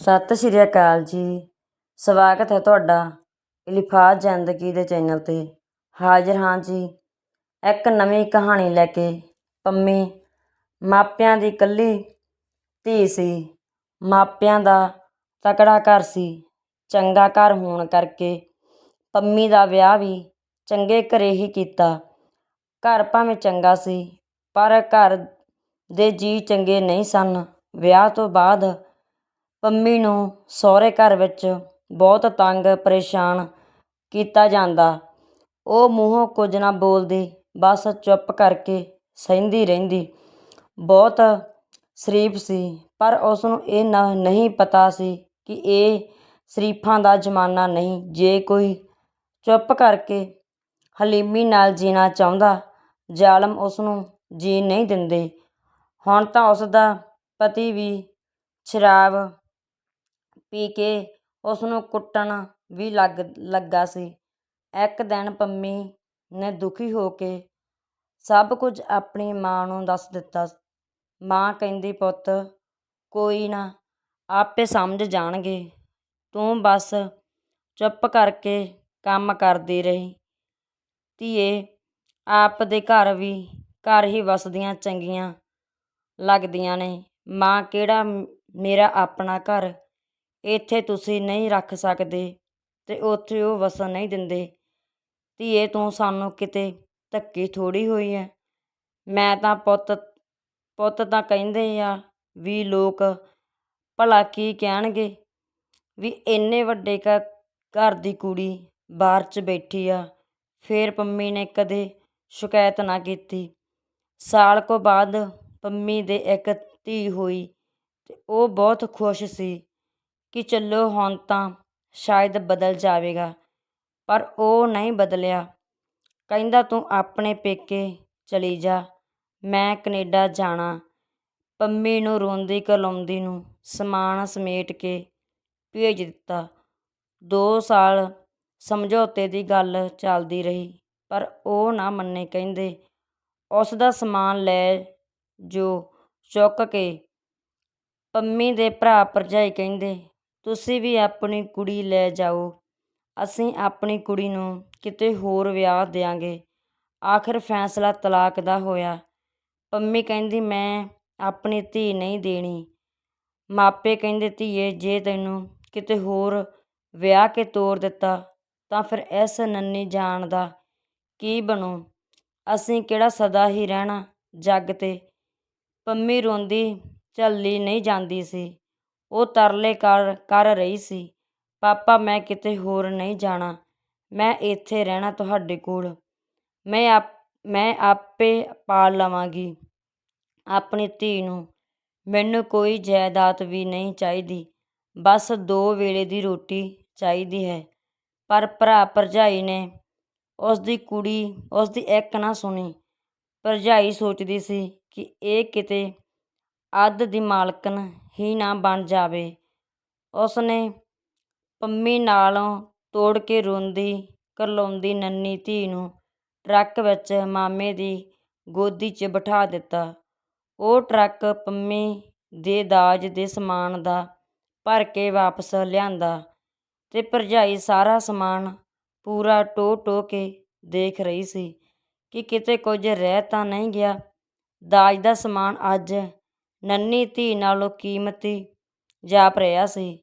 ਸਤਿ ਸ਼੍ਰੀ ਅਕਾਲ ਜੀ। ਸਵਾਗਤ ਹੈ ਤੁਹਾਡਾ ਇਲਫਾਜ਼ ਜ਼ਿੰਦਗੀ ਦੇ ਚੈਨਲ 'ਤੇ। ਹਾਜ਼ਰ ਹਾਂ ਜੀ, ਇੱਕ ਨਵੀਂ ਕਹਾਣੀ ਲੈ ਕੇ ਪੰਮੀ। ਮਾਪਿਆਂ ਦੀ ਇਕੱਲੀ ਧੀ ਸੀ। ਮਾਪਿਆਂ ਦਾ ਤਕੜਾ ਘਰ ਸੀ। ਚੰਗਾ ਘਰ ਹੋਣ ਕਰਕੇ ਪੰਮੀ ਦਾ ਵਿਆਹ ਵੀ ਚੰਗੇ ਘਰੇ ਹੀ ਕੀਤਾ। ਘਰ ਭਾਵੇਂ ਚੰਗਾ ਸੀ, ਪਰ ਘਰ ਦੇ ਜੀ ਚੰਗੇ ਨਹੀਂ ਸਨ। ਵਿਆਹ ਤੋਂ ਬਾਅਦ ਪੰਮੀ ਨੂੰ ਸਹੁਰੇ ਘਰ ਵਿੱਚ ਬਹੁਤ ਤੰਗ, ਪਰੇਸ਼ਾਨ ਕੀਤਾ ਜਾਂਦਾ। ਉਹ ਮੂੰਹੋਂ ਕੁਝ ਨਾ ਬੋਲਦੀ, ਬਸ ਚੁੱਪ ਕਰਕੇ ਸਹਿੰਦੀ ਰਹਿੰਦੀ। ਬਹੁਤ ਸ਼ਰੀਫ ਸੀ, ਪਰ ਉਸ ਨੂੰ ਇਹ ਨਾ ਨਹੀਂ ਪਤਾ ਸੀ ਕਿ ਇਹ ਸ਼ਰੀਫਾਂ ਦਾ ਜ਼ਮਾਨਾ ਨਹੀਂ। ਜੇ ਕੋਈ ਚੁੱਪ ਕਰਕੇ ਹਲੀਮੀ ਨਾਲ ਜੀਣਾ ਚਾਹੁੰਦਾ, ਜ਼ਾਲਮ ਉਸ ਨੂੰ ਜੀ ਨਹੀਂ ਦਿੰਦੇ। ਹੁਣ ਤਾਂ ਉਸ ਦਾ ਪਤੀ ਵੀ ਸ਼ਰਾਬ ਪੀ ਕੇ ਉਸ ਨੂੰ ਕੁੱਟਣ ਵੀ ਲੱਗ, ਲੱਗਾ ਸੀ। ਇੱਕ ਦਿਨ ਪੰਮੀ ਨੇ ਦੁਖੀ ਹੋ ਕੇ ਸਭ ਕੁਝ ਆਪਣੀ ਮਾਂ ਨੂੰ ਦੱਸ ਦਿੱਤਾ। ਮਾਂ ਕਹਿੰਦੀ, ਪੁੱਤ, ਕੋਈ ਨਾ, ਆਪੇ ਸਮਝ ਜਾਣਗੇ। ਤੂੰ ਬਸ ਚੁੱਪ ਕਰਕੇ ਕੰਮ ਕਰਦੀ ਰਹੀ। ਧੀਏ, ਆਪ ਦੇ ਘਰ ਵੀ ਘਰ ਹੀ ਵਸਦੀਆਂ ਚੰਗੀਆਂ ਲੱਗਦੀਆਂ ਨੇ। ਮਾਂ, ਕਿਹੜਾ ਮੇਰਾ ਆਪਣਾ ਘਰ ਇੱਥੇ ਤੁਸੀਂ ਨਹੀਂ ਰੱਖ ਸਕਦੇ ਅਤੇ ਉੱਥੇ ਉਹ ਵਸਣ ਨਹੀਂ ਦਿੰਦੇ। ਧੀਏ, ਤੂੰ ਸਾਨੂੰ ਕਿਤੇ ਧੱਕੀ ਥੋੜ੍ਹੀ ਹੋਈ ਹੈ ਮੈਂ ਤਾਂ ਪੁੱਤ ਪੁੱਤ ਤਾਂ ਕਹਿੰਦੇ ਆ ਵੀ ਲੋਕ ਭਲਾ ਕੀ ਕਹਿਣਗੇ? ਵੀ ਇੰਨੇ ਵੱਡੇ ਘ- ਘਰ ਦੀ ਕੁੜੀ ਬਾਹਰ 'ਚ ਬੈਠੀ ਆ, ਫਿਰ ਪੰਮੀ ਨੇ ਕਦੇ ਸ਼ਿਕਾਇਤ ਨਾ ਕੀਤੀ। ਸਾਲ ਕੁ ਬਾਅਦ ਪੰਮੀ ਦੇ ਇੱਕ ਧੀ ਹੋਈ ਤੇ ਉਹ ਬਹੁਤ ਖੁਸ਼ ਸੀ। ਕਿ ਚੱਲੋ ਹੁਣ ਤਾਂ ਸ਼ਾਇਦ ਬਦਲ ਜਾਵੇਗਾ। ਪਰ ਉਹ ਨਹੀਂ ਬਦਲਿਆ। ਕਹਿੰਦਾ, ਤੂੰ ਆਪਣੇ ਪੇਕੇ ਚਲੀ ਜਾ। ਮੈਂ ਕਨੇਡਾ ਜਾਣਾ। ਪੰਮੀ ਨੂੰ ਰੋਂਦੀ ਕਲਾਉਂਦੀ ਨੂੰ ਸਮਾਨ ਸਮੇਟ ਕੇ ਭੇਜ ਦਿੱਤਾ। ਦੋ ਸਾਲ ਸਮਝੌਤੇ ਦੀ ਗੱਲ ਚੱਲਦੀ ਰਹੀ, ਪਰ ਉਹ ਨਾ ਮੰਨੇ। ਕਹਿੰਦੇ, ਉਸ ਦਾ ਸਮਾਨ ਲੈ ਜੋ ਚੁੱਕ ਕੇ। ਪੰਮੀ ਦੇ ਭਰਾ ਭਰਜਾਈ ਕਹਿੰਦੇ ਤੁਸੀਂ ਵੀ ਆਪਣੀ ਕੁੜੀ ਲੈ ਜਾਓ। ਅਸੀਂ ਆਪਣੀ ਕੁੜੀ ਨੂੰ ਕਿਤੇ ਹੋਰ ਵਿਆਹ ਦਿਆਂਗੇ। ਆਖਰ ਫੈਸਲਾ ਤਲਾਕ ਦਾ ਹੋਇਆ। ਪੰਮੀ ਕਹਿੰਦੀ, ਮੈਂ ਆਪਣੀ ਧੀ ਨਹੀਂ ਦੇਣੀ। ਮਾਪੇ ਕਹਿੰਦੇ, ਧੀਏ, ਜੇ ਤੈਨੂੰ ਕਿਤੇ ਹੋਰ ਵਿਆਹ ਕੇ ਤੋਰ ਦਿੱਤਾ, ਤਾਂ ਫਿਰ ਇਸ ਨੰਨੀ ਜਾਨ ਦਾ ਕੀ ਬਣੂ? ਅਸੀਂ ਕਿਹੜਾ ਸਦਾ ਹੀ ਰਹਿਣਾ ਜੱਗ ਤੇ? ਪੰਮੀ ਰੋਂਦੀ ਝੱਲੀ ਨਹੀਂ ਜਾਂਦੀ ਸੀ। ਉਹ ਤਰਲੇ ਕਰ ਕਰ ਰਹੀ ਸੀ। ਪਾਪਾ, ਮੈਂ ਕਿਤੇ ਹੋਰ ਨਹੀਂ ਜਾਣਾ। ਮੈਂ ਇੱਥੇ ਰਹਿਣਾ ਤੁਹਾਡੇ ਕੋਲ। ਮੈਂ ਆਪ, ਮੈਂ ਆਪੇ ਪਾਲ ਲਵਾਂਗੀ ਆਪਣੀ ਧੀ ਨੂੰ। ਮੈਨੂੰ ਕੋਈ ਜਾਇਦਾਦ ਵੀ ਨਹੀਂ ਚਾਹੀਦੀ। ਬਸ ਦੋ ਵੇਲੇ ਦੀ ਰੋਟੀ ਚਾਹੀਦੀ ਹੈ। ਪਰ ਭਰਾ ਭਰਜਾਈ ਨੇ ਉਸ ਦੀ ਕੁੜੀ ਉਸ ਦੀ ਇੱਕ ਨਾ ਸੁਣੀ। ਭਰਜਾਈ ਸੋਚਦੀ ਸੀ ਕਿ ਇਹ ਕਿਤੇ ਅੱਧ ਦੀ ਮਾਲਕਣ ਹੀ ਨਾ ਬਣ ਜਾਵੇ। ਉਸ ਨੇ ਪੰਮੀ ਨਾਲੋਂ ਤੋੜ ਕੇ ਰੋਂਦੀ ਕਰਲਾਉਂਦੀ ਨੰਨੀ ਧੀ ਨੂੰ ਟਰੱਕ ਵਿੱਚ ਮਾਮੇ ਦੀ ਗੋਦੀ 'ਚ ਬਿਠਾ ਦਿੱਤਾ। ਉਹ ਟਰੱਕ ਪੰਮੀ ਦੇ ਦਾਜ ਦੇ ਸਮਾਨ ਦਾ ਭਰ ਕੇ ਵਾਪਸ ਲਿਆਂਦਾ ਅਤੇ ਭਰਜਾਈ ਸਾਰਾ ਸਮਾਨ ਪੂਰਾ ਟੋਹ ਟੋਹ ਕੇ ਦੇਖ ਰਹੀ ਸੀ ਕਿ ਕਿਤੇ ਕੁਝ ਰਹਿ ਤਾਂ ਨਹੀਂ ਗਿਆ। ਦਾਜ ਦਾ ਸਮਾਨ ਅੱਜ ਨੰਨੀ ਧੀ ਨਾਲੋਂ ਕੀਮਤੀ ਜਾਪ ਰਿਹਾ ਸੀ।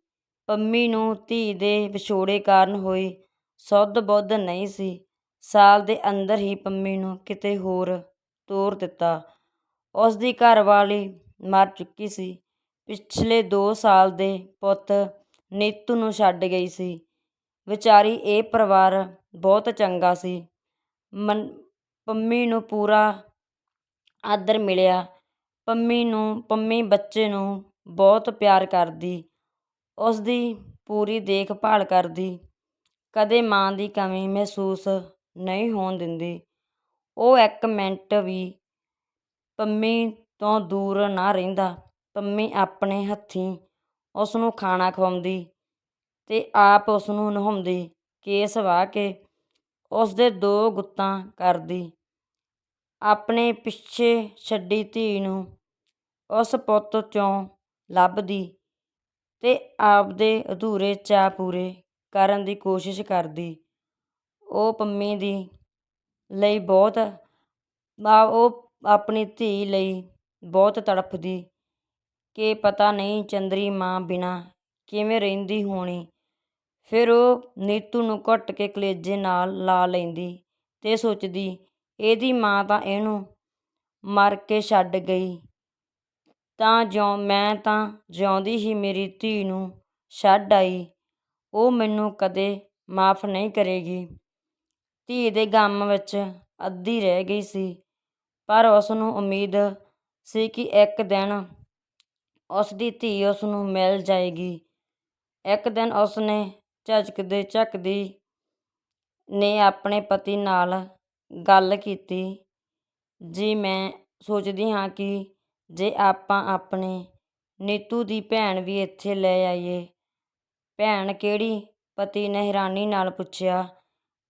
ਪੰਮੀ ਨੂੰ ਧੀ ਦੇ ਵਿਛੋੜੇ ਕਾਰਨ ਹੋਈ ਸੁੱਧ ਬੁੱਧ ਨਹੀਂ ਸੀ। ਸਾਲ ਦੇ ਅੰਦਰ ਹੀ ਪੰਮੀ ਨੂੰ ਕਿਤੇ ਹੋਰ ਤੋਰ ਦਿੱਤਾ। ਉਸ ਦੀ ਘਰਵਾਲੀ ਮਰ ਚੁੱਕੀ ਸੀ। ਪਿਛਲੇ 2 ਸਾਲ ਦੇ ਪੁੱਤ ਨੀਤੂ ਨੂੰ ਛੱਡ ਗਈ ਸੀ। ਵਿਚਾਰੀ ਇਹ ਪਰਿਵਾਰ ਬਹੁਤ ਚੰਗਾ ਸੀ। ਮਨ, ਪੰਮੀ ਨੂੰ ਪੂਰਾ ਆਦਰ ਮਿਲਿਆ। ਪੰਮੀ ਨੂੰ, ਪੰਮੀ ਬੱਚੇ ਨੂੰ ਬਹੁਤ ਪਿਆਰ ਕਰਦੀ। ਉਸ ਦੀ ਪੂਰੀ ਦੇਖਭਾਲ ਕਰਦੀ। ਕਦੇ ਮਾਂ ਦੀ ਕਮੀ ਮਹਿਸੂਸ ਨਹੀਂ ਹੋਣ ਦਿੰਦੀ। ਉਹ ਇੱਕ ਮਿੰਟ ਵੀ ਪੰਮੀ ਤੋਂ ਦੂਰ ਨਾ ਰਹਿੰਦਾ। ਪੰਮੀ ਆਪਣੇ ਹੱਥੀਂ ਉਸ ਨੂੰ ਖਾਣਾ ਖਵਾਉਂਦੀ ਅਤੇ ਆਪ ਉਸ ਨੂੰ ਨਹਾਉਂਦੀ, ਕੇਸ ਵਾਹ ਕੇ ਉਸ ਦੇ ਦੋ ਗੁੱਤਾਂ ਕਰਦੀ। ਆਪਣੇ ਪਿੱਛੇ ਛੱਡੀ ਧੀ ਨੂੰ ਉਸ ਪੁੱਤ ਚੋਂ ਲੱਭਦੀ ਅਤੇ ਆਪਦੇ ਅਧੂਰੇ ਚਾਅ ਪੂਰੇ ਕਰਨ ਦੀ ਕੋਸ਼ਿਸ਼ ਕਰਦੀ। ਉਹ ਪੰਮੀ ਦੀ ਲਈ ਬਹੁਤ ਆ ਉਹ ਆਪਣੀ ਧੀ ਲਈ ਬਹੁਤ ਤੜਫਦੀ ਕਿ ਪਤਾ ਨਹੀਂ ਚੰਦਰੀ ਮਾਂ ਬਿਨਾਂ ਕਿਵੇਂ ਰਹਿੰਦੀ ਹੋਣੀ। ਫਿਰ ਉਹ ਨੀਤੂ ਨੂੰ ਘੁੱਟ ਕੇ ਕਲੇਜੇ ਨਾਲ ਲਾ ਲੈਂਦੀ ਅਤੇ ਸੋਚਦੀ, ਇਹਦੀ ਮਾਂ ਤਾਂ ਇਹਨੂੰ ਮਰ ਕੇ ਛੱਡ ਗਈ। ਤਾਂ ਜਿਉਂ ਮੈਂ ਤਾਂ ਜਿਉਂਦੀ ਹੀ ਮੇਰੀ ਧੀ ਨੂੰ ਛੱਡ ਆਈ। ਉਹ ਮੈਨੂੰ ਕਦੇ ਮਾਫ਼ ਨਹੀਂ ਕਰੇਗੀ। ਧੀ ਦੇ ਗਮ ਵਿੱਚ ਅੱਧੀ ਰਹਿ ਗਈ ਸੀ, ਪਰ ਉਸ ਨੂੰ ਉਮੀਦ ਸੀ ਕਿ ਇੱਕ ਦਿਨ ਉਸ ਦੀ ਧੀ ਉਸ ਨੂੰ ਮਿਲ ਜਾਏਗੀ। ਇੱਕ ਦਿਨ ਉਸ ਨੇ ਝਟਕਦੇ ਝਕਦੀ ਨੇ ਆਪਣੇ ਪਤੀ ਨਾਲ ਗੱਲ ਕੀਤੀ, ਜੀ, ਮੈਂ ਸੋਚਦੀ ਹਾਂ ਕਿ ਜੇ ਆਪਾਂ ਆਪਣੇ ਨੀਤੂ ਦੀ ਭੈਣ ਵੀ ਇੱਥੇ ਲੈ ਆਈਏ। ਭੈਣ ਕਿਹੜੀ? ਪਤੀ ਨੇ ਹੈਰਾਨੀ ਨਾਲ ਪੁੱਛਿਆ।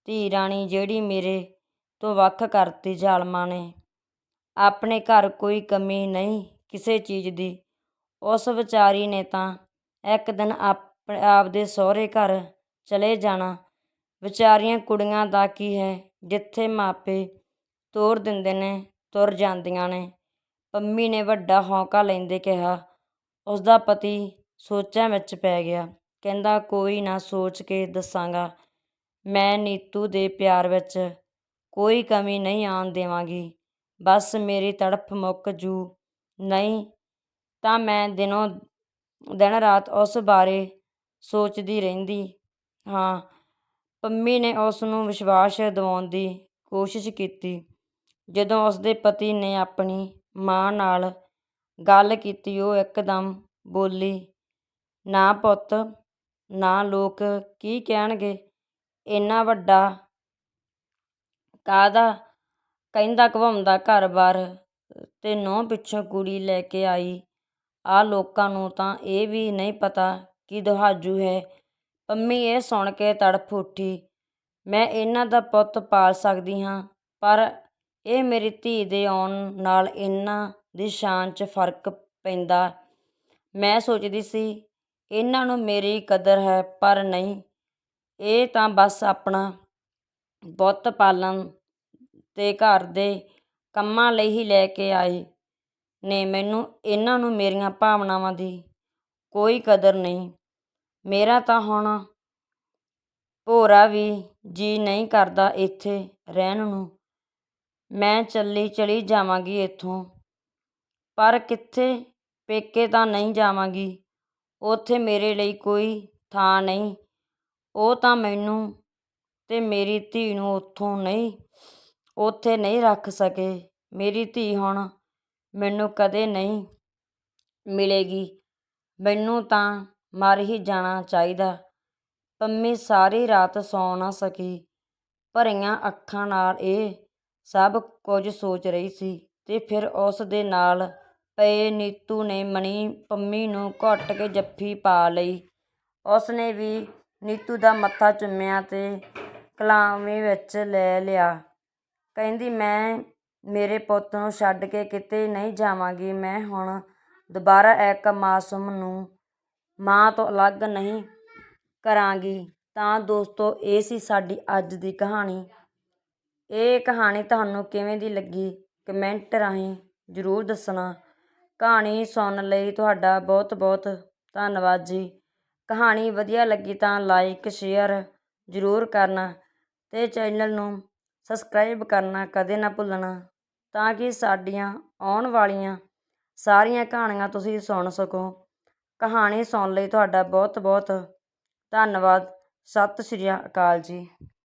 ਧੀ ਰਾਣੀ ਜਿਹੜੀ ਮੇਰੇ ਤੋਂ ਵੱਖ ਕਰਤੀ ਜ਼ਾਲਮਾਂ ਨੇ। ਆਪਣੇ ਘਰ ਕੋਈ ਕਮੀ ਨਹੀਂ ਕਿਸੇ ਚੀਜ਼ ਦੀ। ਉਸ ਵਿਚਾਰੀ ਨੇ ਤਾਂ ਇੱਕ ਦਿਨ ਆਪ, ਆਪਦੇ ਸਹੁਰੇ ਘਰ ਚਲੇ ਜਾਣਾ। ਵਿਚਾਰੀਆਂ ਕੁੜੀਆਂ ਦਾ ਕੀ ਹੈ? ਜਿੱਥੇ ਮਾਪੇ ਤੋਰ ਦਿੰਦੇ ਨੇ, ਤੁਰ ਜਾਂਦੀਆਂ ਨੇ। ਪੰਮੀ ਨੇ ਵੱਡਾ ਹੌਂਕਾ ਲੈਂਦੇ ਕਿਹਾ ਉਸ ਦਾ ਪਤੀ ਸੋਚਾਂ ਵਿੱਚ ਪੈ ਗਿਆ। ਕਹਿੰਦਾ, ਕੋਈ ਨਾ ਸੋਚ ਕੇ ਦੱਸਾਂਗਾ। ਮੈਂ ਨੀਤੂ ਦੇ ਪਿਆਰ ਵਿੱਚ ਕੋਈ ਕਮੀ ਨਹੀਂ ਆਉਣ ਦੇਵਾਂਗੀ। ਬਸ ਮੇਰੀ ਤੜਫ ਮੁੱਕ ਜੂ। ਨਹੀਂ, ਤਾਂ ਮੈਂ ਦਿਨੋਂ ਦਿਨ ਰਾਤ ਉਸ ਬਾਰੇ ਸੋਚਦੀ ਰਹਿੰਦੀ। ਹਾਂ। ਪੰਮੀ ਨੇ ਉਸ ਨੂੰ ਵਿਸ਼ਵਾਸ ਦਿਵਾਉਣ ਦੀ ਕੋਸ਼ਿਸ਼ ਕੀਤੀ। ਜਦੋਂ ਉਸ ਦੇ ਪਤੀ ਨੇ ਆਪਣੀ ਮਾਂ ਨਾਲ ਗੱਲ ਕੀਤੀ, ਉਹ ਇੱਕਦਮ ਬੋਲੀ, ਨਾ ਪੁੱਤ, ਨਾ ਲੋਕ, ਕੀ ਕਹਿਣਗੇ? ਇੰਨਾ ਵੱਡਾ ਕਾਹਦਾ? ਕਹਿੰਦਾ ਘਵਾਉਂਦਾ ਘਰ-ਬਾਰ ਤੇ ਨੂੰਹ ਪਿੱਛੋਂ ਕੁੜੀ ਲੈ ਕੇ ਆਈ। ਆ ਲੋਕਾਂ ਨੂੰ ਤਾਂ ਇਹ ਵੀ ਨਹੀਂ ਪਤਾ ਕਿ ਦੁਹਾਜੂ ਹੈ। ਪੰਮੀ ਇਹ ਸੁਣ ਕੇ ਤੜਫ ਉੱਠੀ, ਮੈਂ ਇਹਨਾਂ ਦਾ ਪੁੱਤ ਪਾਲ ਸਕਦੀ ਹਾਂ, ਪਰ ਇਹ ਮੇਰੀ ਧੀ ਦੇ ਆਉਣ ਨਾਲ ਇਹਨਾਂ ਦੀ ਸ਼ਾਨ 'ਚ ਫ਼ਰਕ ਪੈਂਦਾ। ਮੈਂ ਸੋਚਦੀ ਸੀ, ਇਹਨਾਂ ਨੂੰ ਮੇਰੀ ਕਦਰ ਹੈ, ਪਰ ਨਹੀਂ। ਇਹ ਤਾਂ ਬਸ ਆਪਣਾ ਬੁੱਤ ਪਾਲਣ ਅਤੇ ਘਰ ਦੇ ਕੰਮਾਂ ਲਈ ਹੀ ਲੈ ਕੇ ਆਏ ਨੇ। ਮੈਨੂੰ ਇਹਨਾਂ ਨੂੰ ਮੇਰੀਆਂ ਭਾਵਨਾਵਾਂ ਦੀ ਕੋਈ ਕਦਰ ਨਹੀਂ। ਮੇਰਾ ਤਾਂ ਹੁਣ ਭੋਰਾ ਵੀ ਜੀ ਨਹੀਂ ਕਰਦਾ ਇੱਥੇ ਰਹਿਣ ਨੂੰ। ਮੈਂ ਚੱਲੀ ਚਲੀ ਜਾਵਾਂਗੀ ਇੱਥੋਂ। ਪਰ ਕਿੱਥੇ ਪੇਕੇ ਤਾਂ ਨਹੀਂ ਜਾਵਾਂਗੀ। ਉੱਥੇ ਮੇਰੇ ਲਈ ਕੋਈ ਥਾਂ ਨਹੀਂ। ਉਹ ਤਾਂ ਮੈਨੂੰ ਅਤੇ ਮੇਰੀ ਧੀ ਨੂੰ ਉੱਥੋਂ ਨਹੀਂ, ਉੱਥੇ ਨਹੀਂ ਰੱਖ ਸਕੇ। ਮੇਰੀ ਧੀ ਹੁਣ ਮੈਨੂੰ ਕਦੇ ਨਹੀਂ ਮਿਲੇਗੀ। ਮੈਨੂੰ ਤਾਂ ਮਰ ਹੀ ਜਾਣਾ ਚਾਹੀਦਾ। ਪੰਮੀ ਸਾਰੀ ਰਾਤ ਸੌਂ ਨਾ ਸਕੀ। ਭਰੀਆਂ ਅੱਖਾਂ ਨਾਲ ਇਹ ਸਭ ਕੁਝ ਸੋਚ ਰਹੀ ਸੀ ਤੇ ਫਿਰ ਉਸ ਦੇ ਨਾਲ ਪਏ ਨੀਤੂ ਨੇ ਮਣੀ ਪੰਮੀ ਨੂੰ ਘੁੱਟ ਕੇ ਜੱਫੀ ਪਾ ਲਈ। ਉਸ ਨੇ ਵੀ ਨੀਤੂ ਦਾ ਮੱਥਾ ਚੁੰਮਿਆ ਤੇ ਕਲਾਮੀ ਵਿੱਚ ਲੈ ਲਿਆ। ਕਹਿੰਦੀ, ਮੈਂ, ਮੇਰੇ ਪੁੱਤ ਨੂੰ ਛੱਡ ਕੇ ਕਿਤੇ ਨਹੀਂ ਜਾਵਾਂਗੀ। ਮੈਂ ਹੁਣ ਦੁਬਾਰਾ ਇੱਕ ਮਾਸੂਮ ਨੂੰ ਮਾਂ ਤੋਂ ਅਲੱਗ ਨਹੀਂ ਕਰਾਂਗੀ। ਤਾਂ ਦੋਸਤੋ, ਇਹ ਸੀ ਸਾਡੀ ਅੱਜ ਦੀ ਕਹਾਣੀ। ਇਹ ਕਹਾਣੀ ਤੁਹਾਨੂੰ ਕਿਵੇਂ ਦੀ ਲੱਗੀ? ਕਮੈਂਟ ਰਾਹੀਂ ਜ਼ਰੂਰ ਦੱਸਣਾ। ਕਹਾਣੀ ਸੁਣਨ ਲਈ ਤੁਹਾਡਾ ਬਹੁਤ ਬਹੁਤ ਧੰਨਵਾਦ ਜੀ। ਕਹਾਣੀ ਵਧੀਆ ਲੱਗੀ ਤਾਂ ਲਾਈਕ, ਸ਼ੇਅਰ ਜ਼ਰੂਰ ਕਰਨਾ ਅਤੇ ਚੈਨਲ ਨੂੰ ਸਬਸਕ੍ਰਾਈਬ ਕਰਨਾ ਕਦੇ ਨਾ ਭੁੱਲਣਾ ਤਾਂ ਕਿ ਸਾਡੀਆਂ ਆਉਣ ਵਾਲੀਆਂ ਸਾਰੀਆਂ ਕਹਾਣੀਆਂ ਤੁਸੀਂ ਸੁਣ ਸਕੋ। ਕਹਾਣੀ ਸੁਣਨ ਲਈ ਤੁਹਾਡਾ ਬਹੁਤ ਬਹੁਤ ਧੰਨਵਾਦ। ਸਤਿ ਸ਼੍ਰੀ ਅਕਾਲ ਜੀ।